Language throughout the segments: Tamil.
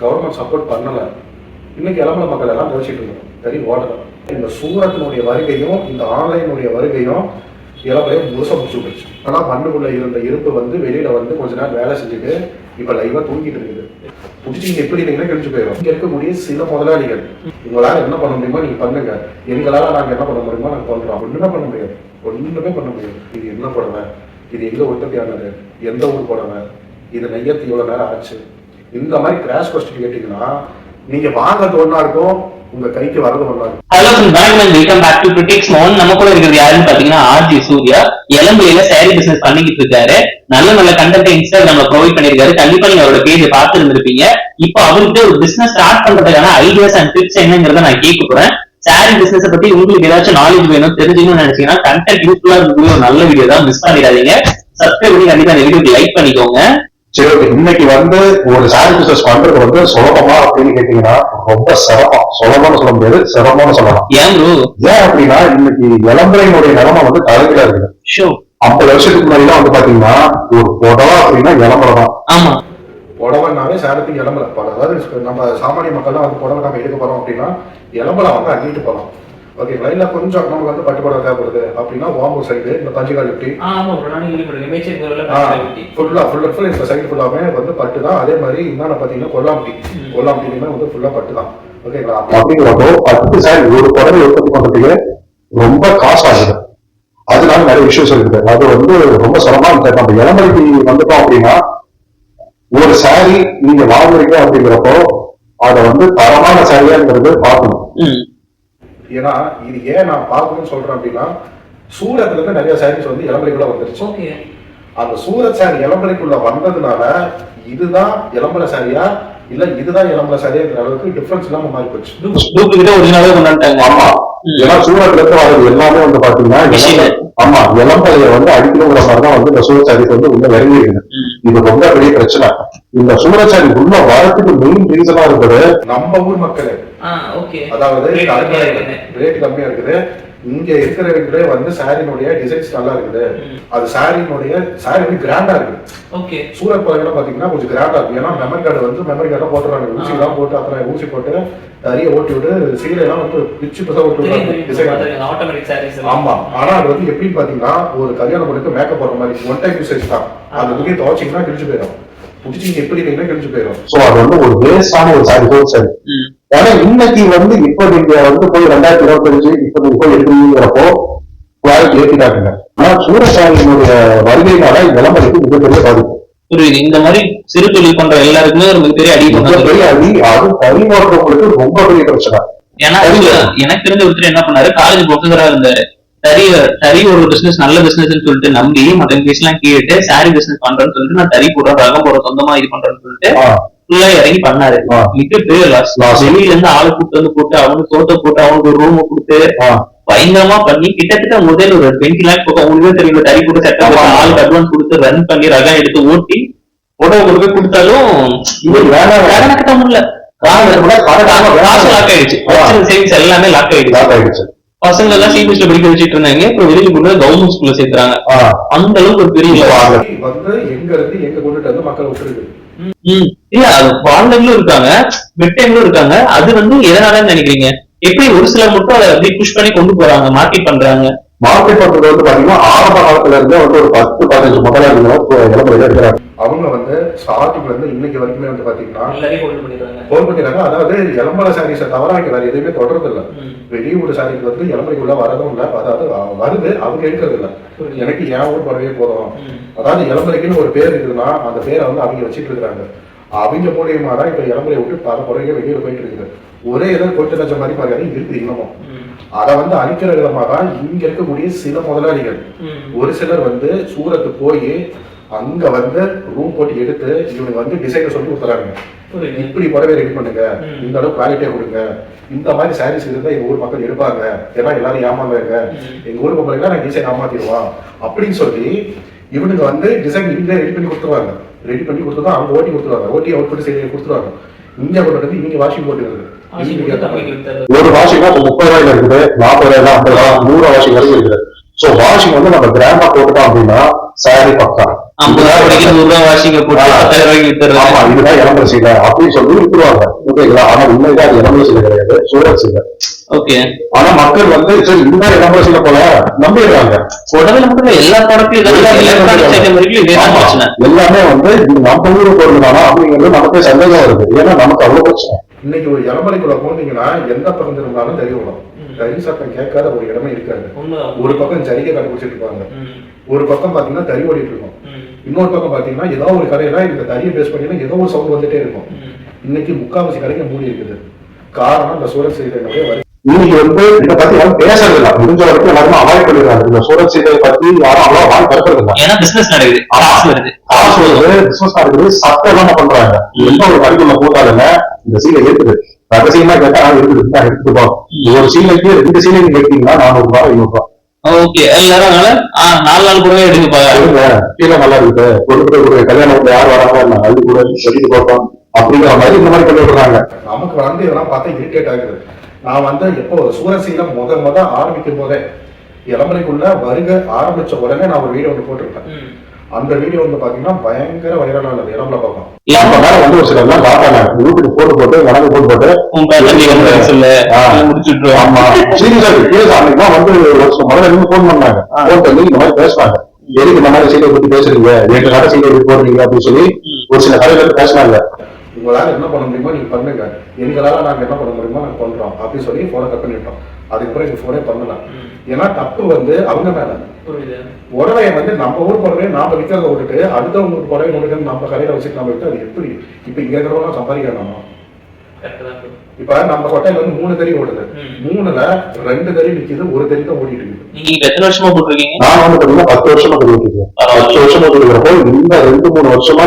கவர்மெண்ட் சப்போர்ட் பண்ணல. இன்னைக்கு இளம்பல மக்கள் எல்லாம் தவிச்சிட்டு இருக்கோம் சரி ஓடலாம். இந்த சூரத்தினுடைய வருகையும் இந்த ஆன்லைனுடைய வருகையும் இளம்பலையும் முழுசாக முடிச்சு விட்டுருச்சு ஆனால் மண்ணுக்குள்ள இருந்த இருப்பு வந்து வெளியில வந்து கொஞ்ச நேரம் வேலை செஞ்சுட்டு இப்ப லைவா தூங்கிட்டு இருக்குது. புடிச்சிங்க எப்படி இருந்தீங்கன்னா கழிச்சு போயிடும் இங்க இருக்கக்கூடிய சில முதலாளிகள் உங்களால என்ன பண்ண முடியுமோ நீங்க பண்ணுங்க. எங்களால நாங்க என்ன பண்ண முடியுமோ நாங்க பண்றோம். ஒண்ணுமே பண்ண முடியாது. ஒண்ணுமே பண்ண முடியாது. இது என்ன புடவை? இது எங்க உற்பத்தியானது? எந்த ஊர் புடவை? இது நெய்யத்து இவ்வளவு நேரம் ஆச்சு? இந்த மாதிரி கிராஷ் கொஸ்டின் கேட்டீங்கன்னா நீங்க வாங்குறது ஒன்னா இருக்கும் உங்க கைக்கு வரது ஒன்னா இருக்கும். ஹலோ வெல்கம் பேக் டு பிரிட்டிக்ஸ் மோன் நம்ம கூட இருக்கிறது யாருன்னு பாத்தீங்கன்னா ஆர்ஜி சூர்யா. இளம்பையில சேரி பிசினஸ் பண்ணிக்கிட்டு இருக்காரு. நல்ல நல்ல கண்டென்ட் இன்ஸ்டாகிராம்ல ப்ரொவைட் பண்ணிருக்காரு கண்டிப்பா நீங்க அவரோட பேஜை பார்த்து இருந்திருப்பீங்க இப்போ அவருக்கு ஒரு பிசினஸ் ஸ்டார்ட் பண்றதுக்கான ஐடியாஸ் அண்ட் டிப்ஸ் என்னங்கிறத நான் கேட்க போறேன். சாரி பிசினஸ் பத்தி உங்களுக்கு ஏதாச்சும் நாலேஜ் வேணும் தெரிஞ்சுக்கணும்னு நினைச்சீங்கன்னா கண்டென்ட் யூஸ்ஃபுல்லா இருக்கக்கூடிய ஒரு நல்ல வீடியோ தான் மிஸ் பண்ணிடாதீங்க. சப்ஸ்கிரைப் பண்ணி கண்டிப்பா இந்த வீடியோக்கு லைக் பண்ணிக்கோங்க. சரி ஓகே இன்னைக்கு வந்து ஒரு சாரி பிசினஸ் பண்றது வந்து சுலபமா அப்படின்னு கேட்டீங்கன்னா ரொம்ப சிரமம். சுலபம்னு சொல்ல முடியாது சிரமம்னு சொல்லலாம். ஏன் ஏன் அப்படின்னா இன்னைக்கு இளம்பரையினுடைய நிலைமை வந்து தலைகீழா இருக்குது. ஷோ ஐம்பது வருஷத்துக்கு முன்னாடி வந்து பாத்தீங்கன்னா ஒரு புடவை அப்படின்னா இளம்பரை தான். ஆமா. புடவைனாவே சேலத்துக்கு இளம்பல பல அதாவது நம்ம சாமானிய மக்கள்லாம் வந்து புடவை நம்ம எடுக்க போறோம் அப்படின்னா இளம்பல வந்து அள்ளிட்டு போறோம். ஓகேங்களா இல்ல கொஞ்சம் நமக்கு வந்து பட்டு புடவை தேவைப்படுது. அப்படின்னா ஓம்பூர் சைடு இந்த பஞ்சுகால் லிப்டி ஆமா ப்ரோ நானும் கேள்விப்பட்டிருக்கேன். மேய்ச்சல் இந்த ஃபுல்லா ஃபுல் அண்ட் ஃபுல் இந்த சைடு ஃபுல்லாமே வந்து பட்டு தான். அதே மாதிரி இன்னொன்று பார்த்தீங்கன்னா கொல்லாம்பட்டி. கொல்லாம்பட்டிலுமே வந்து ஃபுல்லா பட்டு தான். ஓகேங்களா அப்படிங்கிறப்போ பத்து சாரி ஒரு புடவை உற்பத்தி பண்றதுக்கு ரொம்ப காசு ஆகுது. அதனால நிறைய இஷ்யூஸ் இருக்குது. அது வந்து ரொம்ப சிரமமா இருக்கு. நம்ம இளம்பரைக்கு வந்துட்டோம் அப்படின்னா ஒரு சாரி நீங்க வாங்குறீங்க அப்படிங்கிறப்போ அதை வந்து தரமான சாரியாங்கிறது பார்க்கணும். ம். ஏன்னா இது ஏன் நான் பார்க்கணும்னு சொல்றேன் அப்படின்னா சூரத்துல இருந்து நிறைய சாரீஸ் வந்து இளம்பரைக்குள்ள வந்துருச்சு. அந்த சூரத் சாரி இளம்பரைக்குள்ள வந்ததுனால இதுதான் இளம்பர சாரியா இல்ல இதுதான் இளம்பர சாரியாங்கிற அளவுக்கு டிஃபரன்ஸ் இல்லாம மாறி போச்சு. டூப்ளிகேட்டா ஒரிஜினலாவே கொண்டாண்டாங்க ஆமா. ஏன்னா சூரத்துல இருந்து எல்லாமே வந்து பாத்தீங்கன்னா ஆமா. இளம்பரைய வந்து அடிக்கணுங்கிற மாதிரி தான் வந்து இந்த சூரத் சாரீஸ் வந்து உள்ள ம். இது ரொம்ப பெரிய பிரச்சனை. இந்த சூரத் சாரி உள்ள வரதுக்கு மெயின் ரீசனா இருக்குது நம்ம ஊர் மக்களே அதாவது. ரேட் கம்மியா இருக்குது. இங்க இருக்கிறவங்களே வந்து சாரினுடைய டிசைன்ஸ் நல்லா இருக்குது. அது சாரினுடைய சாரி வந்து கிராண்டா இருக்கு ஓகே சூரத் பழகம் பாத்தீங்கன்னா கொஞ்சம் கிராண்டா இருக்கு ஏன்னா மெமரி கார்டு வந்து மெமரி கார்டை போட்டுறாங்க ஊசி எல்லாம் போட்டு அப்புறம் ஊசி போட்டு நிறைய ஓட்டி விட்டு சீலை எல்லாம் வந்து பிச்சு பிசா ஓட்டி விடுறாங்க. ஆமா. ஆனா அது வந்து எப்படின்னு பாத்தீங்கன்னா ஒரு கல்யாணம் பொண்ணுக்கு மேக்கப் போடுற மாதிரி ஒன் டைம் யூசேஜ் தான். அது துணியை துவச்சிங்கன்னா கிழிச்சு போயிடும். எப்படி போயிடும் சோ அது வந்து ஒரு வேஸ்டான ஒரு சாரி ஆனா இன்னைக்கு வந்து இப்ப நீங்க வந்து போய் ரெண்டாயிரத்தி இருபத்தஞ்சு இப்ப நீங்க போய் எடுக்கிறீங்கிறப்போ குவாலிட்டி ஏற்றிட்டாங்க ஆனா சூரத் சாரியினுடைய வருகையினால இளம்பரைக்கு மிகப்பெரிய பாதிப்பு. புரியுது. இந்த மாதிரி சிறு தொழில் பண்ற எல்லாருக்குமே ஒரு மிகப்பெரிய அடி மிகப்பெரிய அடி அது பரிமாற்றவங்களுக்கு ரொம்ப பெரிய பிரச்சனை. ஏன்னா எனக்கு தெரிஞ்ச ஒருத்தர் என்ன பண்ணாரு? காலேஜ் ப்ரொஃபஸரா இருந்தாரு. தறி தறி ஒரு பிசினஸ் நல்ல பிசினஸ் சொல்லிட்டு நம்பி மத்த கேஸ் எல்லாம் கேட்டு சாரி பிசினஸ் பண்றேன்னு சொல்லிட்டு நான் தறி போடுறேன் ரகம் போடுறேன் சொந்தமா இது பண்றேன்னு சொல்லிட்டு ஃபுல்லா இறங்கி பண்ணாரு. Loss. வெளியில இருந்து ஆளு கூட்டு வந்து போட்டு அவனுக்கு தோட்ட போட்டு அவனுக்கு ஒரு ரூம் கொடுத்து பயங்கரமா பண்ணி கிட்டத்தட்ட முதல் ஒரு டுவெண்ட்டி லேக்ஸ் பக்கம் உங்களுக்கே தெரியும் தறி போட்டு செட் ஆமா. ஆளுக்கு அட்வான்ஸ் கொடுத்து ரன் பண்ணி ரகம் எடுத்து ஓட்டி உடவு கொடுக்க கொடுத்தாலும் வேணாம். வேணாம். கடனை கட்ட முடியல. காசு லாக் ஆயிடுச்சு. சேவிங்ஸ் எல்லாமே லாக் ஆயிடுச்சு. லாக் ஆயிடுச்சு. பசங்க எல்லாம் சிபிஎஸ்ல படிக்க வச்சுட்டு இருந்தாங்க இப்ப வெளியில கொண்டு கவர்மெண்ட் ஸ்கூல்ல சேர்த்துறாங்க. அந்த அளவுக்கு ஒரு பெரிய வந்து எங்க இருந்து எங்க கொண்டுட்டு வந்து மக்கள் விட்டுருக்கு. இல்ல அது வாழ்ந்தவங்களும் இருக்காங்க. வெட்டங்களும் இருக்காங்க. அது வந்து எதனாலன்னு நினைக்கிறீங்க? எப்படி ஒரு சிலர் மட்டும் அதை அப்படி புஷ் பண்ணி கொண்டு போறாங்க மார்க்கெட் பண்றாங்க? மார்க்கெட் பண்றது வந்து பாத்தீங்கன்னா ஆரம்ப காலத்துல இருந்தே வந்து ஒரு பத்து பதினஞ்சு முதலாளிகளும் இளம்பரையில இருக்கிறாங்க. அவங்க வந்து ஸ்டார்டிங்ல இருந்து இன்னைக்கு வரைக்குமே வந்து பாத்தீங்கன்னா ஹோல்ட் பண்ணிடுறாங்க போன் பண்ணிடுறாங்க அதாவது இளம்பர சாரீஸை தவிர இங்க வேற எதுவுமே தொடர்றது இல்ல. வெளியூர் சாரிக்கு வந்து இளம்பரைக்குள்ள வரதும் இல்ல. அதாவது வருது அவங்க எடுக்கிறது இல்ல. எனக்கு என் ஊர் படவே போதும். அதாவது இளம்பரைக்குன்னு ஒரு பேர் இருக்குதுன்னா அந்த பேரை வந்து அவங்க வச்சிட்டு இருக்காங்க அவங்க மூலியமா தான் இப்ப இளம்பரை விட்டு பல குறைய வெளியில போயிட்டு இருக்குது. ஒரே ஏதோ கொஞ்சம் லட்சம் மாதிரி மாதிரி இருக்குது இன்னமும். அதை வந்து அழிக்கிற விதமா தான் இங்க இருக்கக்கூடிய சில முதலாளிகள். ஒரு சிலர் வந்து சூரத்து போய் அங்க வந்து ரூம் போட்டு எடுத்து இவனுக்கு வந்து டிசைனை சொல்லி கொடுத்துறாங்க. இப்படி புடவை ரெடி பண்ணுங்க. இந்த அளவுக்கு குவாலிட்டியா கொடுங்க. இந்த மாதிரி சாரீஸ் இருந்தா எங்க ஊர் மக்கள் எடுப்பாங்க. ஏன்னா எல்லாரும் ஏமாந்தாங்க. எங்க ஊர் மக்கள் நான் டிசைன் ஏமாத்திடுவான். அப்படின்னு சொல்லி இவனுங்க வந்து டிசைன் இவங்களே ரெடி பண்ணி கொடுத்துருவாங்க. ரெடி பண்ணி கொடுத்து அவங்க ஓட்டி கொடுத்துருவாங்க. ஓட்டி அவுட் பண்ணி சரி கொடுத்துருவாங்க. இங்க கொண்டு வந்து இவங்க வாஷிங் போட்டுருது ஒரு வாஷிங்னா இப்ப முப்பது ரூபாயில இருக்குது நாற்பது ரூபாயில ஐம்பது ரூபா நூறு வாஷிங் வரைக்கும் இருக்குது. சோ வாஷிங் வந்து நம்ம கிராண்டா போட்டுட்டோம் அப்படின்னா சாரி பக்கா ஐம்பது ரூபா கிடைக்கிற நூறு ரூபா வாஷிங்க போட்டு. பத்தாயிரம் ரூபாய்க்கு வித்துறது ஆமா இதுதான் இளம்பர சீலை அப்படின்னு சொல்லி விட்டுருவாங்க. ஓகேங்களா ஆனா உண்மைதான் அது இளம்பர சீலை கிடையாது. சூழல் சீலை ஓகே ஆனா மக்கள் வந்து சரி இந்த இளம்பர சீலை போல நம்பிடுறாங்க. புடவைல மட்டும் இல்ல, எல்லா. பிரச்சனை. எல்லாமே வந்து இது நம்ம ஊரு பொருள் தானா அப்படிங்கிறது நமக்கே சந்தேகம் வருது. ஏன்னா நமக்கு அவ்வளவு பிரச்சனை. இன்னைக்கு ஒரு இளமலைக்குள்ள போனீங்கன்னா எந்த பக்கம் இருந்தாலும் தெரியும் வரும். கறி சத்தம் கேட்காத ஒரு இடமே இருக்காது. ஒரு பக்கம் ஜரிகை கண்டுபிடிச்சிட்டு இருப்பாங்க. ஒரு பக்கம் பாத்தீங்கன்னா தறி ஓடிட்டு இருக்கும். இன்னொரு பக்கம் பாத்தீங்கன்னா ஏதோ ஒரு கடையில இந்த தறியை பேஸ் பண்ணி ஏதோ ஒரு சவுண்ட் வந்துட்டே இருக்கும். இன்னைக்கு முக்காவாசி கடைக்கு மூடி இருக்குது. காரணம் இந்த சூழல் செய்தியினுடைய வரி. இன்னைக்கு வந்து இதை பத்தி யாரும் பேசுறது இல்ல. முடிஞ்ச வரைக்கும் எல்லாருமே அவாய்ட் பண்ணிடுறாங்க. இந்த சூழல் சீலையை பத்தி யாரும் அவ்வளவு வாய் திறக்கிறது இல்ல. ஏன்னா பிசினஸ் நடக்குது. காசு வருது. காசு வருது பிசினஸ் நடக்குது சட்டம் இல்லாம பண்றாங்க. எந்த ஒரு கடிக்குள்ள போட்டாலுமே இந்த சீலை இருக்குது. ரகசியமா கேட்டா இருக்குது. தான் எடுத்துப்போம் ஒரு சீலைக்கு ரெண்டு சீலை நீங்க எடுத்தீங்கன்னா நானூறு ரூபாய் ஐநூறு ரூபாய். ஓகே. எல்லாரும் அதனால ஆ, நாலு நாள் கூடவே எடுங்கப்பா இருங்க கீழே நல்லா இருக்குது. கொடுக்குற ஒரு கல்யாணத்துல யார் வராங்க அள்ளி கூட சொல்லிட்டு போட்டோம் அப்படிங்கிற மாதிரி இந்த மாதிரி பண்ணி விடுறாங்க நமக்கு வந்து இதெல்லாம் பார்த்தா இரிட்டேட் ஆகுது. நான் வந்து எப்போ சூரசீல முத முத ஆரம்பிக்கும் போதே இளமலைக்குள்ள வருக ஆரம்பிச்ச உடனே நான் ஒரு வீடியோ ஒன்று போட்டிருப்பேன். அந்த வீடியோ வந்து பாத்தீங்கன்னா பயங்கர இருந்தது இளமலை பக்கம் நம்ம மேல வந்து ஒரு சில எல்லாம் காட்டாங்க வீட்டுக்கு போட்டு போட்டு. எனக்கு போட்டு போட்டு ஆமா. சீரியஸா கேஸ் அன்னைக்கு வந்து ஒரு வருஷம் முதல்ல இருந்து போன் பண்ணாங்க. போன் பண்ணி இந்த மாதிரி பேசுனாங்க. எதுக்கு இந்த மாதிரி சீட்டை பத்தி பேசுறீங்க? எட்டு கடை சீட்டை பத்தி போடுறீங்க அப்படின்னு சொல்லி ஒரு சில கடையில இருந்து பேசினாங்க. உங்களால என்ன பண்ண முடியுமோ நீங்க பண்ணுங்க. எங்களால நாங்க என்ன பண்ண முடியுமோ நாங்க பண்றோம். அப்படின்னு சொல்லி போனை கட் பண்ணிட்டோம். அதுக்கப்புறம் எங்க போனே பண்ணல. ம். ஏன்னா தப்பு வந்து அவங்க மேல. புடவையை வந்து நம்ம ஊர் புடவையை நாம விற்கிறத விட்டுட்டு அடுத்தவங்க புடவை கொண்டு நம்ம கடையில வச்சுட்டு நம்ம விட்டு அது எப்படி? இப்ப இங்க இருக்கிறவங்க bro. இப்ப நம்ம கொட்டையில வந்து மூணு தறி ஓடுது. மூணுல ரெண்டு தறி நிக்குது ஒரு தறி தான் ஓடிட்டு இருக்குது. நீங்க எத்தனை வருஷமா போட்டிருக்கீங்க? நான் வந்து பத்து வருஷமா தெரிவிக்கிறேன் பத்து வருஷமா தெரிவிக்கிறப்போ இந்த ரெண்டு மூணு வருஷமா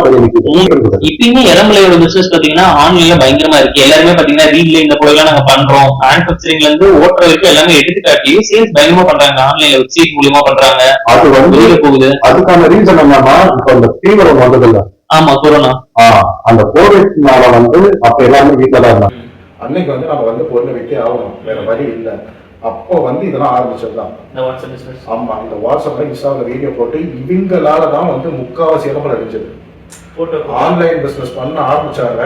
இப்பயுமே இளமலையோட பிசினஸ் பாத்தீங்கன்னா ஆன்லைன்ல பயங்கரமா இருக்கு. எல்லாருமே பாத்தீங்கன்னா ரீல்ல இந்த பொருள்லாம் நாங்க பண்றோம். மேனுபேக்சரிங்ல இருந்து ஓட்டுற வரைக்கும் எல்லாமே எடுத்துக்காட்டி சேல்ஸ் பயங்கரமா பண்றாங்க. ஆன்லைன்ல வெப்சைட் மூலியமா பண்றாங்க. அது வந்து போகுது. அதுக்கான ரீசன் என்னன்னா இப்ப இந்த தீவிரம் வந்தது இல்ல ஆமா கொரோனா ஆஹ் அந்த கோவிட்னால வந்து அப்ப எல்லாருமே வீட்டுல தான் இருந்தாங்க. அன்னைக்கு வந்து நம்ம வந்து பொருளை விட்டே ஆகணும். வேற வழி இல்லை. அப்போ வந்து இதெல்லாம் வாட்ஸ்அப் பிசினஸ் ஆமா இந்த வாட்ஸ்அப்ல இன்ஸ்டால வீடியோ போட்டு இவங்களால தான் வந்து முக்காவாசி இளம்பல் அடிஞ்சது போட்டோ. ஆன்லைன் பிசினஸ் பண்ண ஆரம்பிச்சாங்க.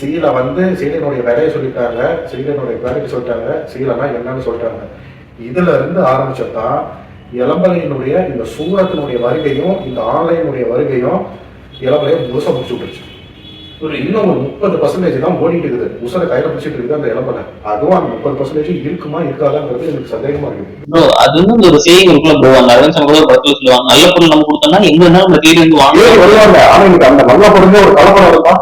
சீலை வந்து சீலையினுடைய விலையை சொல்லிட்டாங்க. சீலையினுடைய குவாலிட்டி சொல்லிட்டாங்க. சீலைனா என்னன்னு சொல்லிட்டாங்க. இதுல இருந்து ஆரம்பிச்சதான் இளம்பலையினுடைய இந்த சூரத்தினுடைய வருகையும் இந்த ஆன்லைனுடைய வருகையும் இளம்பலையை முழுசா முடிச்சு விட்டுருச்சு. புரியுது இன்னும் ஒரு முப்பது பர்சன்டேஜ் தான் ஓடிட்டு இருக்குது உசரை கையில பிடிச்சிட்டு இருக்குது அந்த இளம்பலை அதுவும் அந்த முப்பது பர்சன்டேஜ் இருக்குமா இருக்காதாங்கிறது எனக்கு சந்தேகமா இருக்குது. ப்ரோ அது வந்து இந்த ஒரு சேவிங் இருக்குள்ள ப்ரோ அந்த அரவிந்த் கூட ஒரு படத்துல சொல்லுவாங்க நல்ல பொருள் நம்ம கொடுத்தோம்னா எங்க வேணாலும் நம்ம தேடி வந்து வாங்க வருவாங்க ஆனா இன்னைக்கு அந்த நல்ல பொருளே ஒரு கலப்படம் இருந்தா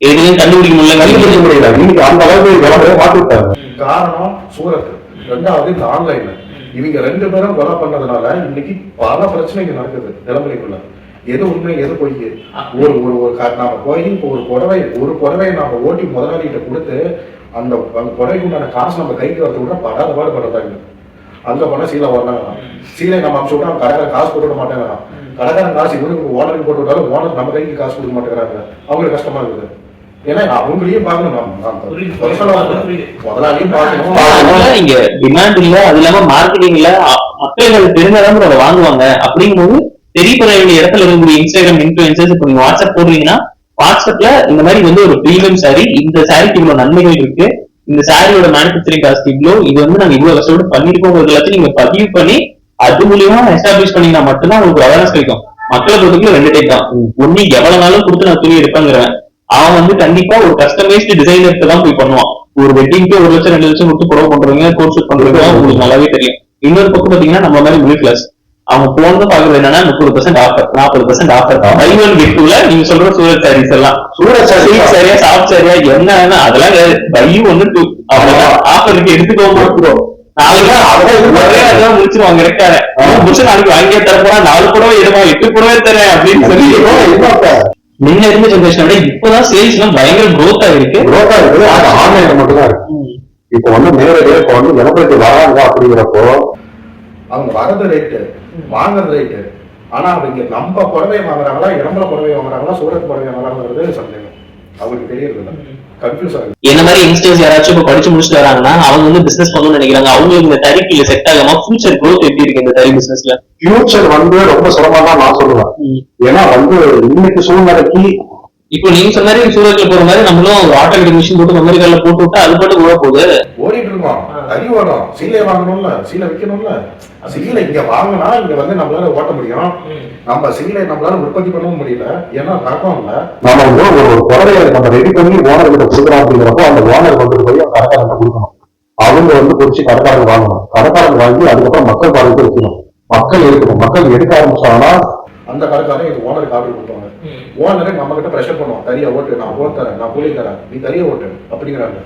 எதுவும் கண்டுபிடிக்க முடியல. கண்டுபிடிக்க முடியல. இன்னைக்கு அந்த அளவுக்கு விளம்பரம் மாத்தி விட்டாங்க காரணம் சூரத். ரெண்டாவது இந்த ஆன்லைன்ல. இவங்க ரெண்டு பேரும் கொலை பண்ணதுனால இன்னைக்கு பல பிரச்சனைகள் நடக்குது இளம்பலைக்குள்ள எது உண்மை எது பொய்? ஒரு ஒரு ஒரு நாம போய் இப்போ ஒரு புடவை ஒரு புடவையை நாம ஓட்டி முதலாளிகிட்ட கொடுத்து அந்த அந்த புடவைக்கு உண்டான காசு நம்ம கைக்கு வரது விட படாத பாடு படுறாங்க அங்க போனா சீலை வரலாம் சீலை நம்ம அனுப்பிச்சு விட்டா கடைக்காரன் காசு கொடுக்க மாட்டாங்க கடைக்காரன் காசு இவனுக்கு ஓனருக்கு போட்டு விட்டாலும் ஓனர் நம்ம கைக்கு காசு கொடுக்க மாட்டேங்கிறாங்க. அவங்களுக்கு கஷ்டமா இருக்குது. ஏன்னா அவங்களையும் பார்க்கணும். இங்க டிமாண்ட் இல்ல. அது இல்லாம மார்க்கெட்டிங்ல மக்கள் தெரிஞ்சதான் அதை வாங்குவாங்க. தெரிய தெரியப்பட வேண்டிய இடத்துல இருக்கக்கூடிய இன்ஸ்டாகிராம் இன்ஃபுளுசர்ஸ் இப்போ நீங்க வாட்ஸ்அப் போடுறீங்கன்னா வாட்ஸ்அப்ல இந்த மாதிரி வந்து ஒரு ப்ரீமியம் சாரி இந்த சாரிக்கு இவ்வளவு நன்மைகள் இருக்கு. இந்த சாரியோட மேனுபேக்சரிங் காஸ்ட் இவ்வளோ இது வந்து நாங்க இவ்வளவு கஷ்டப்பட்டு பண்ணிருக்கோம். எல்லாத்தையும் நீங்க பதிவு பண்ணி அது மூலியமா எஸ்டாப்ளிஷ் பண்ணீங்கன்னா மட்டும்தான் உங்களுக்கு அவேர்னஸ் கிடைக்கும். மக்களை பொறுத்தவரைக்கும் ரெண்டு டைப் தான். ஒண்ணு எவ்வளவு நாளும் கொடுத்து நான் துணி எடுப்பேங்கிறவன். அவன் வந்து கண்டிப்பா ஒரு கஸ்டமைஸ்டு டிசைனர்கிட்ட தான் போய் பண்ணுவான். ஒரு வெட்டிங்க்கு ஒரு லட்சம் ரெண்டு லட்சம் கொடுத்து புடவை பண்றவங்க கோட் ஷூட் பண்றவங்க உங்களுக்கு நல்லாவே தெரியும். இன்னொரு பக்கம் பாத்தீங்கன்னா நம்ம மாதிரி மிடில் கிளாஸ் அவங்க போனது பாக்குறது என்னன்னா முப்பது பர்சன்ட் ஆஃபர் நாற்பது percent offer buy one get டூல நீங்க சொல்ற சூரத் சாரீஸ் எல்லாம். சூரத் சில்க் சாரியா சாஃப்ட் சாரியா என்ன வேணா அதெல்லாம் பை ஒன்னு டூ அவ்வளவுதான் ஆஃபருக்கு ஒரே அதான் முடிச்சிருவாங்க இருக்காரு முடிச்சு நாளைக்கு வாங்கியே தர போறா நாலு புடவை எடுவா எட்டு புடவை தரேன் அப்படின்னு சொல்லி முன்ன இருந்த ஜெனரேஷன் விட இப்பதான் சேல்ஸ் எல்லாம் பயங்கர ஆயிருக்கு ரோட்டா இருக்குது. அது ஆன்லைன்ல மட்டும்தான் இருக்கு. இப்போ வந்து நேரடியா இப்போ வந்து விளம்பரத்து வராங்க அப்படிங்கிறப்போ அவங்க வரது ரேட்டு வாங்குறது ரேட்டு ஆனா அவங்க நம்ம புடவை வாங்குறாங்களா இளம்பல புடவை வாங்குறாங்களா சூரத் புடவை வாங்குறாங்கிறது சந்தேகம். அவங்களுக்கு தெரியறது இல்லை என்ன மாதிரி யங்ஸ்டர்ஸ் யாராச்சும் இப்ப படிச்சு முடிச்சுட்டு வராங்கன்னா அவங்க வந்து பிசினஸ் பண்ணணும்னு நினைக்கிறாங்க. அவங்களுக்கு இந்த தறிக்கு செட் ஆகாம ஃபியூச்சர் growth எப்படி இருக்கு இந்த தறி பிசினஸ்ல ஃபியூச்சர் வந்து ரொம்ப சிரமம் தான் நான் சொல்லுவேன். ஏன்னா வந்து இன்னைக்கு சூழ்நிலைக்கு இப்போ நீங்க சொன்ன மாதிரி சூரத்ல போற மாதிரி நம்மளும் ஒரு ஆட்டோமேட்டிக் மிஷின் போட்டு மெமரி கார்டுல போட்டு விட்டா அது பாட்டு உள்ள போகுது. ஓடிட்டு இருக்கோம். தறி ஓடும் சீலை வாங்கணும்ல. சீலை விற்கணும்ல. சீலை இங்க வாங்கினா இங்க வந்து நம்மளால ஓட்ட முடியும். நம்ம சீலை நம்மளால உற்பத்தி பண்ணவும் முடியல. ஏன்னா ரகம் இல்ல. நம்ம வந்து ஒரு ஒரு புடவையை நம்ம ரெடி பண்ணி ஓனர் கிட்ட கொடுக்குறோம் அப்படிங்கிறப்போ அந்த ஓனர் கொண்டு போய் கடைக்காரங்க கொடுக்கணும். அவங்க வந்து குறிச்சு கடைக்காரங்க வாங்கணும். கடைக்காரங்க வாங்கி அதுக்கப்புறம் மக்கள் பார்வைக்கு வைக்கணும். மக்கள் இருக்கணும். மக்கள் எடுக்க ஆரம்பிச்சாங்கன்னா அந்த கடைக்காரன் இது ஓனருக்கு ஆர்டர் கொடுப்பாங்க. ஓனரே நம்ம கிட்ட ப்ரெஷர் பண்ணுவோம் தறியை ஓட்டு நான் ஓட்டு தரேன் நான் கூலி தரேன் நீ தறியை ஓட்டு அப்படிங்கிறாங்க.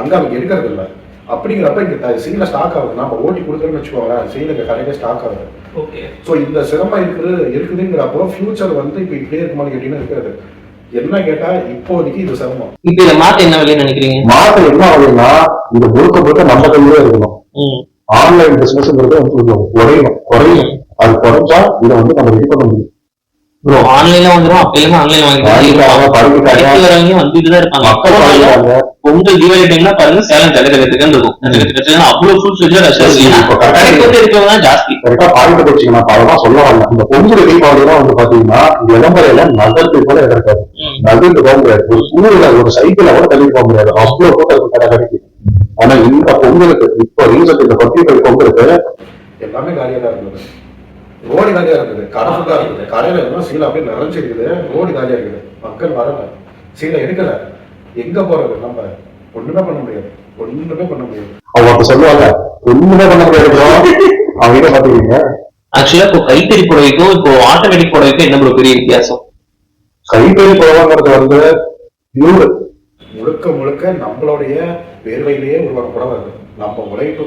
அங்க அவங்க எடுக்கிறது இல்ல அப்படிங்கிறப்ப இங்க சீலை ஸ்டாக் ஆகுது. நம்ம ஓட்டி கொடுக்குறோம்னு வச்சுக்கோங்களேன் சீலை இங்க கடையிலே ஸ்டாக் ஆகுது. ஓகே. ஸோ இந்த சிரமம் இருக்குது இருக்குதுங்கிறப்போ ஃபியூச்சர் வந்து இப்போ இப்படியே இருக்குமான்னு கேட்டீங்கன்னா இருக்கிறது என்ன கேட்டா இப்போதைக்கு இது சிரமம். இப்ப இதை மாத்த என்ன வழின்னு நினைக்கிறீங்க? மாற்றம் என்ன ஆகுதுன்னா இது முழுக்க முழுக்க நம்ம கையிலே இருக்கணும். ம். ஆன்லைன் பிசினஸ்ங்கிறது குறையணும். குறையும் அது குறைஞ்சா இதை வந்து நம்ம ரெடி பண்ண முடியும். ப்ரோ ஆன்லைன்ல வாங்குறோம் அப்ப எல்லாம் ஆன்லைன் வாங்கிட்டு வந்துட்டு தான் இருப்பாங்க. பொங்கல் தீபாவளி டைம்ல பாருங்க சேலம் கலகத்துக்கு இருக்கும். அவ்வளவு ஃபுல் ஃபிளஜா இருக்கவங்க ஜாஸ்தி. கரெக்டா பாயிண்ட் வச்சுக்கணும் அதெல்லாம் சொல்ல வரல இந்த பொங்கல் தீபாவளி எல்லாம் வந்து பாத்தீங்கன்னா விளம்பரையில நகர்த்து கூட இடம் இருக்காது. நகர்ந்து போக முடியாது. ஒரு ஸ்கூல்ல ஒரு சைக்கிள கூட தள்ளி போக முடியாது. அவ்வளவு இருக்கு கடை கடைக்கு. ஆனா இந்த பொங்கலுக்கு இப்போ ரீசெண்ட் இந்த பத்திரிகை பொங்கலுக்கு எல்லாமே காலியாக தான் இருந்தது. ரோடு காலியா இருக்குது. கடை ஃபுல்லா இருக்குது. கடையில எல்லாம் சீலை அப்படியே நிறைஞ்சிருக்குது ரோடு காலியா இருக்குது. மக்கள் வரல. சீலை எடுக்கல. எங்க போறது? நம்ம ஒண்ணுமே பண்ண முடியாது. ஒண்ணுமே பண்ண முடியாது. அவங்க அப்ப சொல்லுவாங்க. ஒண்ணுமே பண்ண முடியாது. அவங்க பாத்துக்கீங்க ஆக்சுவலா இப்போ கைத்தறி புடவைக்கும் இப்போ ஆட்டோமேட்டிக் புடவைக்கும் என்ன ப்ரோ பெரிய வித்தியாசம்? கைத்தறி போவாங்கிறது வந்து முழுக்க முழுக்க நம்மளுடைய வேர்வையிலேயே உருவான புடவை நம்ம உழைப்பு.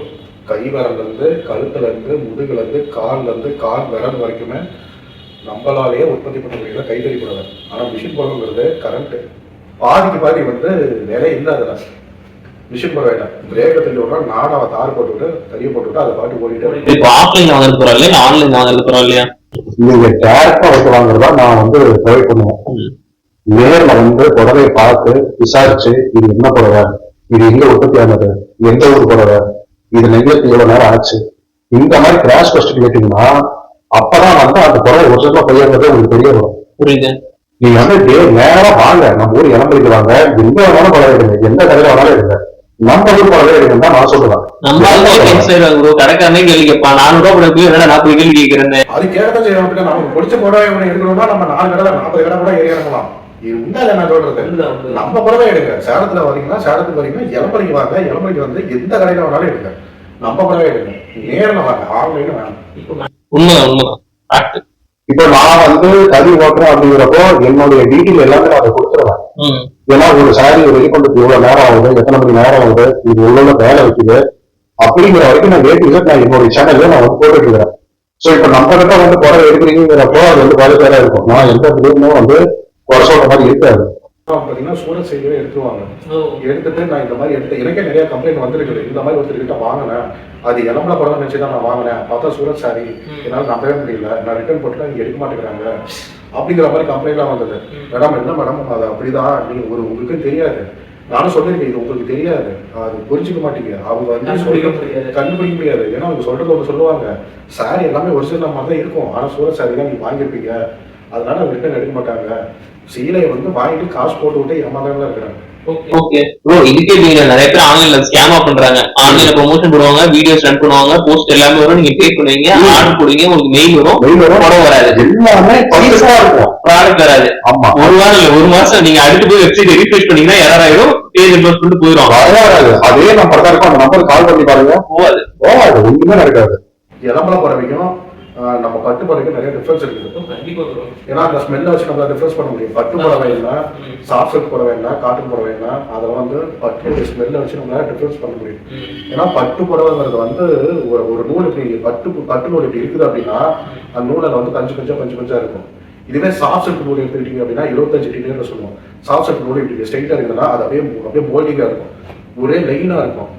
கை விரல்ல இருந்து கழுத்துல இருந்து முதுகுல இருந்து கால்ல இருந்து கால் விரல் வரைக்குமே நம்மளாலேயே உற்பத்தி பண்ண முடியல கைத்தறி புடவை. ஆனா மிஷின் புடவைங்கிறது கரண்ட் பாதிக்கு பாதி வந்து வேலை இல்லை அதுல. மிஷின் புடவையில. பிரேக்கை தள்ளி விட்றோம் நாடாவை தார் போட்டுவிட்டு தறியை போட்டுவிட்டு அதை பாட்டு ஓடிட்டு. இப்போ ஆஃப்லைன் வாங்குறது பரவாயில்ல இல்ல ஆன்லைன் வாங்குறது பரவாயில்லையா நீங்க டேரக்டா வைக்க வாங்குறதா நான் வந்து ப்ரொவைட் பண்ணுவேன். நேர்ல வந்து புடவையை பார்த்து விசாரிச்சு இது என்ன புடவை? இது எங்க உற்பத்தி ஆனது? எந்த ஊர் புடவை? இது நெய்யத்துக்கு எவ்வளவு நேரம் ஆச்சு. இந்த மாதிரி கிராஷ் கொஸ்டின் கேட்டீங்கன்னா அப்பதான் வந்து அந்த புடவை ஒரிஜினலா பையங்கிறது உங்களுக்கு தெரிய வரும். புரியுது. நீங்க வந்து டே நேரா வாங்க. நம்ம ஊர் இளம்பரிக்கு வாங்க எங்க வேணாலும் புடவை எடுங்க. எந்த கடையில வேணாலும் எடுங்க. நம்ம ஊர் புடவை எடுங்கன்னு தான் நான் சொல்லுவேன். நம்ம கடைக்காரனே கேள்வி கேட்பான் நானூறு ரூபா போய் என்னடா நாற்பது கேள்வி கேட்கிறேன் அது அப்படின்னா நமக்கு பிடிச்ச ஒன்று எடுக்கணும்னா நம்ம நாலு கடை நாற்பது கடை கூட ஏறி இறங்கலாம். நான் சொல்றது? உண்மைதான். நம்ம புடவை எடுங்க சேலத்துல வரீங்கன்னா சேலத்துக்கு வரீங்கன்னா இளம்பரிக்கு வாங்க. இளம்பரிக்கு வந்து எந்த கடையில வேணாலும் எடுங்க நம்ம புடவை எடுங்க நேரில் வாங்க. ஆன்லைன் வேணும் இப்போ நான் வந்து கறி ஓட்டுறேன் அப்படிங்கிறப்போ என்னுடைய டீட்டெயில் எல்லாமே நான் அதை கொடுத்துருவேன். ம். ஏன்னா ஒரு சாரி ரெடி பண்றதுக்கு எவ்வளவு நேரம் ஆகுது எத்தனை மணி நேரம் ஆகுது இது உள்ள வேலை வைக்குது அப்படிங்கிற வரைக்கும் நான் ஏ நான் என்னுடைய சேனல்ல நான் வந்து போட்டுட்டு இருக்கிறேன். சோ இப்ப நம்ம கிட்ட வந்து குறை எடுக்கிறீங்கிறப்போ அது வந்து பல பேரா இருக்கும். நான் எந்த இதுவுமே வந்து குறை சொல்ற மாதிரி இருக்காது. பாத்தீங்கன்னா சூரத் செய்யவே எடுத்துருவாங்க. எடுத்துட்டு நான் இந்த மாதிரி எடுத்து எனக்கே நிறைய கம்ப்ளைண்ட் வந்திருக்குது. இந்த மாதிரி ஒருத்தர் கிட்ட வாங்கினேன். அது இளம்பல படம் நினைச்சு தான் நான் வாங்கினேன். பார்த்தா சூரத் சாரி. என்னால நம்பவே முடியல. நான் ரிட்டர்ன் போட்டு இங்க எடுக்க மாட்டேங்கிறாங்க. அப்படிங்கிற மாதிரி கம்ப்ளைண்ட்லாம் வந்தது. மேடம் என்ன மேடம்? அது அப்படிதான். நீங்க ஒரு உங்களுக்கு தெரியாது. நானும் சொல்லியிருக்கேன் இது உங்களுக்கு தெரியாது. அது புரிஞ்சுக்க மாட்டீங்க. அவங்க வந்து கண்டுபிடிக்க சொல்றது- முடியாது. கண்டுபிடிக்க முடியாது. ஏன்னா அவங்க சொல்றது ஒன்று சொல்லுவாங்க. சாரி எல்லாமே ஒரிஜினல் மாதிரி தான் இருக்கும். ஆனா சூரத் சாரி தான் நீங்க வாங்கியிருப்பீங்க. அதனால அவங்க ரிட்டர்ன் எடுக்க மாட்டாங்க. சீலையை வந்து வாங்கிட்டு காசு போட்டு விட்டு ஏமாந்தாங்க இருக்கிறாங்க. ஓகே. ஓகே. ப்ரோ இதுக்கே நீங்க நிறைய பேர் ஆன்லைன்ல ஸ்கேமா பண்றாங்க. ஆன்லைன்ல ப்ரொமோஷன் போடுவாங்க வீடியோஸ் ரன் பண்ணுவாங்க போஸ்ட் எல்லாமே வரும். நீங்க பே பண்ணுவீங்க ஆர்டர் போடுவீங்க உங்களுக்கு மெயில் வரும். வெயில் வரும். படம் வராது. எல்லாமே பைசா இருக்கும். ப்ராடக்ட் வராது. ஆமா. ஒரு வாரம் இல்ல ஒரு மாசம் நீங்க அடுத்து போய் வெப்சைட் ரீஃப்ரெஷ் பண்ணீங்கன்னா எரர் ஆயிடும் பேஜ் ரிமோட் பண்ணிட்டு போயிடும் வராது. அதே நம்பர் தான் இருக்கும். அந்த நம்பருக்கு கால் பண்ணி பாருங்க. போகாது. போகாது. ஒண்ணுமே நடக்காது. நம்ம பட்டு பறவைக்கும் நிறைய டிஃபரன்ஸ் இருக்குது. ஏன்னா அந்த ஸ்மெல்லை வச்சு நம்மளால டிஃபரன்ஸ் பண்ண முடியும். பட்டு புடவை என்ன சாஃப்ட் சில்க் புடவை என்ன காட்டன் புடவை என்ன அதெல்லாம் வந்து பட்டு ஸ்மெல்லை வச்சு நம்மளால டிஃபரன்ஸ் பண்ண முடியும். ஏன்னா பட்டு புடவைங்கிறது வந்து ஒரு ஒரு நூல் இப்படி பட்டு பட்டு நூல் இப்படி இருக்குது அப்படின்னா அந்த நூலில் வந்து கஞ்சு கஞ்சா பஞ்சு பஞ்சா இருக்கும். இதுவே சாஃப்ட் சில்க் நூல் எடுத்துக்கிட்டீங்க அப்படின்னா இருபத்தஞ்சு டிகிரி சொல்லுவோம். சாஃப்ட் சில்க் நூல் இப்படி ஸ்ட்ரைட்டாக இருக்குதுன்னா அது அப்படியே அப்படியே மோல்டிங்காக இருக்கும். ஒரே லைனாக இருக்கும்.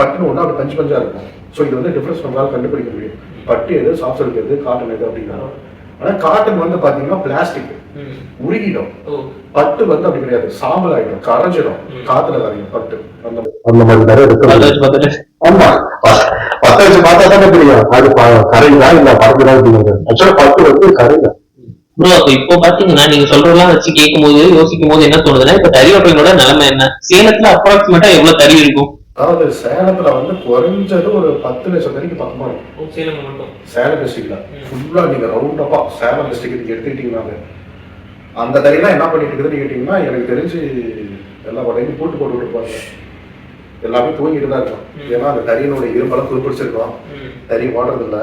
பட்டு ஒன்று அப்படி பஞ்சு பஞ்சா இருக்கும். ஸோ இது வந்து டிஃபரன்ஸ் நம்மளால கண்டுபிடிக்க முடியும். பட்டு எது சாஃப்ட் சில்க் எது காட்டன் எது அப்படின்னா ஆனா காட்டன் வந்து பாத்தீங்கன்னா பிளாஸ்டிக் ம். உருகிடும். பட்டு வந்து அப்படி கிடையாது. சாம்பல் ஆயிடும் கரைஞ்சிடும். காத்துல கரையும் பட்டு. அந்த மாதிரி. நிறைய இருக்கு ஆமா. பத்த வச்சு பார்த்தா தானே தெரியும். அது கரையுதா இல்ல பறக்குதா அப்படிங்கிறது ஆக்சுவலா பத்து வந்து கரையில ப்ரோ அப்ப இப்போ பாத்தீங்கன்னா நீங்க சொல்றதெல்லாம் வச்சு கேட்கும் போது யோசிக்கும் போது என்ன தோணுதுன்னா இப்ப தறி ஓட்டுறவங்களோட நிலைமை என்ன? சேலத்துல அப்ராக்சிமேட்டா எவ்வளவு தறி இருக்கும்? அதாவது சேலத்துல வந்து குறைஞ்சது ஒரு பத்து லட்சம் வரைக்கும் பக்கமா இருக்கும் ஓ சேலம் மட்டும் சேலம் டிஸ்ட்ரிக்ட்ல. ஃபுல்லா நீங்க ரவுண்ட் அப்பா சேலம் டிஸ்ட்ரிக்ட் நீங்க எடுத்துக்கிட்டீங்கன்னாங்க அந்த தறியெல்லாம் என்ன பண்ணிட்டு இருக்குதுன்னு கேட்டீங்கன்னா எனக்கு தெரிஞ்சு எல்லா உடனே பூட்டு போட்டு விட்டுருப்பாங்க எல்லாமே தூங்கிட்டு தான் இருக்கும். ஏன்னா அந்த தறியினுடைய இரும்பெல்லாம் துருப்பிடிச்சிருக்கோம். தறி ஓடுறது இல்ல.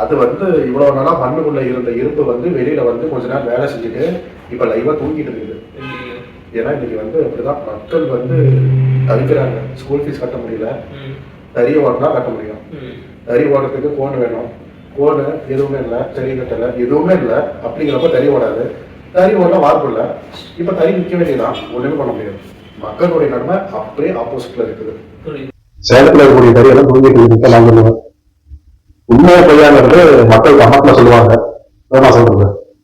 அது வந்து இவ்வளவு நாளா மண்ணுக்குள்ள இருந்த இரும்பு வந்து வெளியில வந்து கொஞ்ச நேரம் வேலை செஞ்சுட்டு இப்ப லைவா தூங்கிட்டு இருக்குது. ஏன்னா இன்னைக்கு வந்து அப்படிதான். மக்கள் வந்து தவிக்கிறாங்க. ஸ்கூல் ஃபீஸ் கட்ட முடியல. ம். தறி ஓடினா கட்ட முடியும். ம். தறி ஓடுறதுக்கு கோன் வேணும். கோனு எதுவுமே இல்லை. தறி கட்டல. எதுவுமே இல்லை. அப்படிங்கிறப்ப தறி ஓடாது. தறி ஓட வாய்ப்பு இல்லை. இப்போ தறி நிற்க வேண்டியதான் ஒண்ணுமே பண்ண முடியாது. மக்களுடைய நன்மை அப்படியே ஆப்போசிட்ல இருக்குது. சேலத்துல இருக்கக்கூடிய கறியெல்லாம் தூங்கிட்டு இருக்கு நான் சொல்லுவேன் உண்மையா பொய்யாங்கிறது மக்கள் கமெண்ட்ல சொல்லுவாங்க. நான் சொல்றது.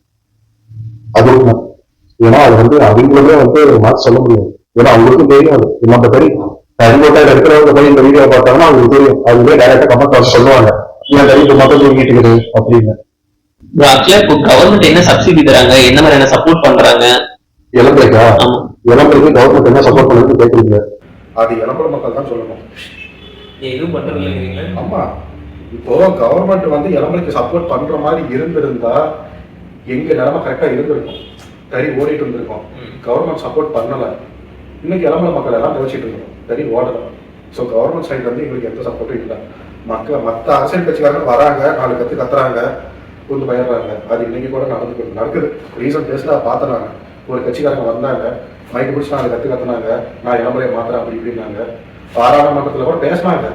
அது உண்மை. ஏன்னா அது வந்து அவங்களுமே வந்து மாற்றி சொல்ல முடியாது. ஏன்னா அவங்களுக்கும் தெரியும் அது. நம்ம கறி கறிக்கோட்டையில இருக்கிறவங்க போய் இந்த வீடியோ பார்த்தாங்கன்னா அவங்களுக்கு தெரியும். அவங்களே டைரக்டா கமெண்ட் வந்து சொல்லுவாங்க. ஏன் இப்ப மட்டும் தூங்கிட்டு இருக்குது அப்படின்னு. ஆக்சுவலா இப்போ கவர்மெண்ட் என்ன சப்சிடி தராங்க? என்ன மாதிரியான சப்போர்ட் பண்றாங்க? இளம்பரைக்கா ஆமா. இளம்பரைக்கு கவர்மெண்ட் என்ன சப்போர்ட் பண்ணுறது கேட்குறீங்க அது இளம்பர மக்கள் தான் சொல்லணும். எதுவும் இல்லைங்கிறீங்களா ஆமா. இப்போ கவர்மெண்ட் வந்து இளம்பரைக்கு சப்போர்ட் பண்ற மாதிரி இருந்திருந்தா எங்க நிலைமை கரெக்டா இருந்திருக்கும். தறி ஓடிட்டு இருந்திருக்கும். கவர்மெண்ட் சப்போர்ட் பண்ணல. இன்னைக்கு இளம்பர மக்கள் எல்லாம் தவிச்சிட்டு இருக்கோம். தறி ஓடல. ஸோ கவர்மெண்ட் சைடு வந்து எங்களுக்கு எந்த சப்போர்ட்டும் இல்லை. மக்கள் மற்ற அரசியல் கட்சிக்காரங்க வராங்க. நாலு கத்து கத்துறாங்க. கொஞ்சம் பயப்படுறாங்க அது இன்னைக்கு கூட நடந்து நடக்குது. ரீசன்ட் டேஸ்ல பார்த்தேன் நான் ஒரு கட்சிக்காரங்க வந்தாங்க. மைக்கு பிடிச்சி நாலு கத்து கத்துனாங்க. நான் இளம்பரையை மாத்துறேன் அப்படி இப்படின்னாங்க. பாராளுமன்றத்துல கூட பேசினாங்க.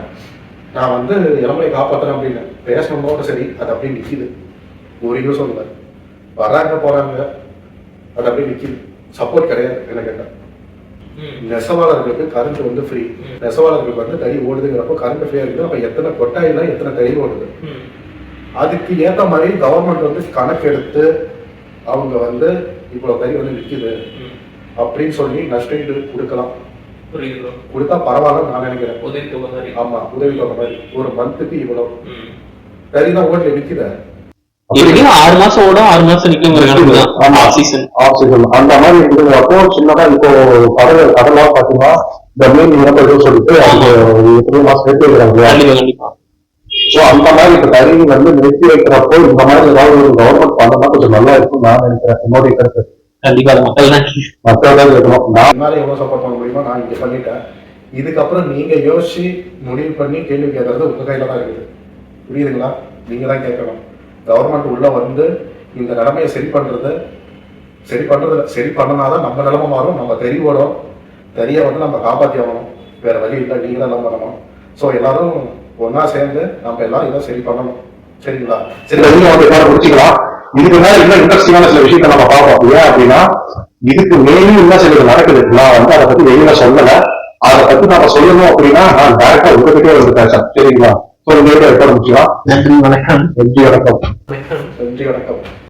நான் வந்து இளம்பரையை காப்பாத்துறேன் அப்படின்னு. பேசணுமோட சரி. அது அப்படியே நிக்குது. ஒரு யூஸும் இல்லை வர்றாங்க போறாங்க. அது அப்படியே நிக்குது. சப்போர்ட் கிடையாது என்ன கேட்டா. ம். நெசவாளர்களுக்கு கரண்ட் வந்து ஃப்ரீ. நெசவாளர்களுக்கு வந்து தறி ஓடுதுங்கிறப்போ கரண்ட் ஃப்ரீயா இருக்குது அப்ப எத்தனை கொட்டாயில எத்தனை தறி ஓடுது. அதுக்கு ஏத்த மாதிரி கவர்மெண்ட் வந்து கணக்கெடுத்து அவங்க வந்து இவ்வளவு தறி வந்து விற்குது ம். அப்படின்னு சொல்லி நஷ்டஈடு கொடுக்கலாம். கொடுத்தா பரவாயில்ல நான் நினைக்கிறேன். ஆமா உதவி தொகை மாதிரி. ஒரு மந்த்துக்கு இவ்வளவு. தறி தான் ஓட்டுல விற்குத எப்படியும் ஆறு மாசம் ஓடும் ஆறு மாசம் நிக்குங்கிற கணக்கு தான் ஆமா. ஆஃப் சீசன் அந்த மாதிரி இருக்கிறப்போ சின்னதா இப்போ கடல் கடலாம் பாத்தீங்கன்னா இந்த மீன் இனப்பெருக்கம் சொல்லிட்டு அவங்க எத்தனை மாசம் நிறுத்தி வைக்கிறாங்க. கண்டிப்பா கண்டிப்பா. ஸோ அந்த மாதிரி இப்ப தறி வந்து நிறுத்தி வைக்கிறப்போ இந்த மாதிரி ஏதாவது ஒரு கவர்மெண்ட் பண்ணா கொஞ்சம் நல்லா இருக்கும் நான் நினைக்கிறேன். என்னுடைய கருத்து. கண்டிப்பா அது மக்கள் தான். மக்கள் தான் இருக்கணும். நான் என்னால எவ்வளவு சப்போர்ட் பண்ண முடியுமோ நான் இங்க பண்ணிட்டேன். இதுக்கப்புறம் நீங்க யோசிச்சு முடிவு பண்ணி கேள்வி கேட்கறது உங்க கையில தான் இருக்குது. புரியுதுங்களா? நீங்க தான் கேட்கணும். கவர்மெண்ட் உள்ள வந்து இந்த நிலைமையை சரி பண்றது சரி பண்றது சரி பண்ணனாதான் நம்ம நிலைமை மாறும். நம்ம தெரியவோடும் தெரிய வந்து நம்ம காப்பாத்தி ஆகணும் வேற வழி இல்லை. நீங்க தான் எல்லாம் பண்ணணும் ஸோ எல்லாரும் ஒன்றா சேர்ந்து நம்ம எல்லாரும் இதை சரி பண்ணணும். சரிங்களா? சரி. வந்து முடிச்சுக்கலாம். இதுக்கு மேல இன்னும் இன்ட்ரெஸ்டிங்கான சில விஷயத்தை நம்ம பார்ப்போம். ஏன் அப்படின்னா இதுக்கு மேலும் இன்னும் சில நடக்குது? நான் வந்து அதை பத்தி வெளியில சொல்லல. அதை பத்தி நம்ம சொல்லணும் அப்படின்னா நான் டேரக்டா உங்ககிட்டே வந்து பேசுறேன் சரிங்களா? இந்த வீடியோ ரெக்கார்ட் முடிச்சுக்கலாம். நன்றி வணக்கம். நன்றி வணக்கம். வணக்கம். நன்றி வணக்கம்.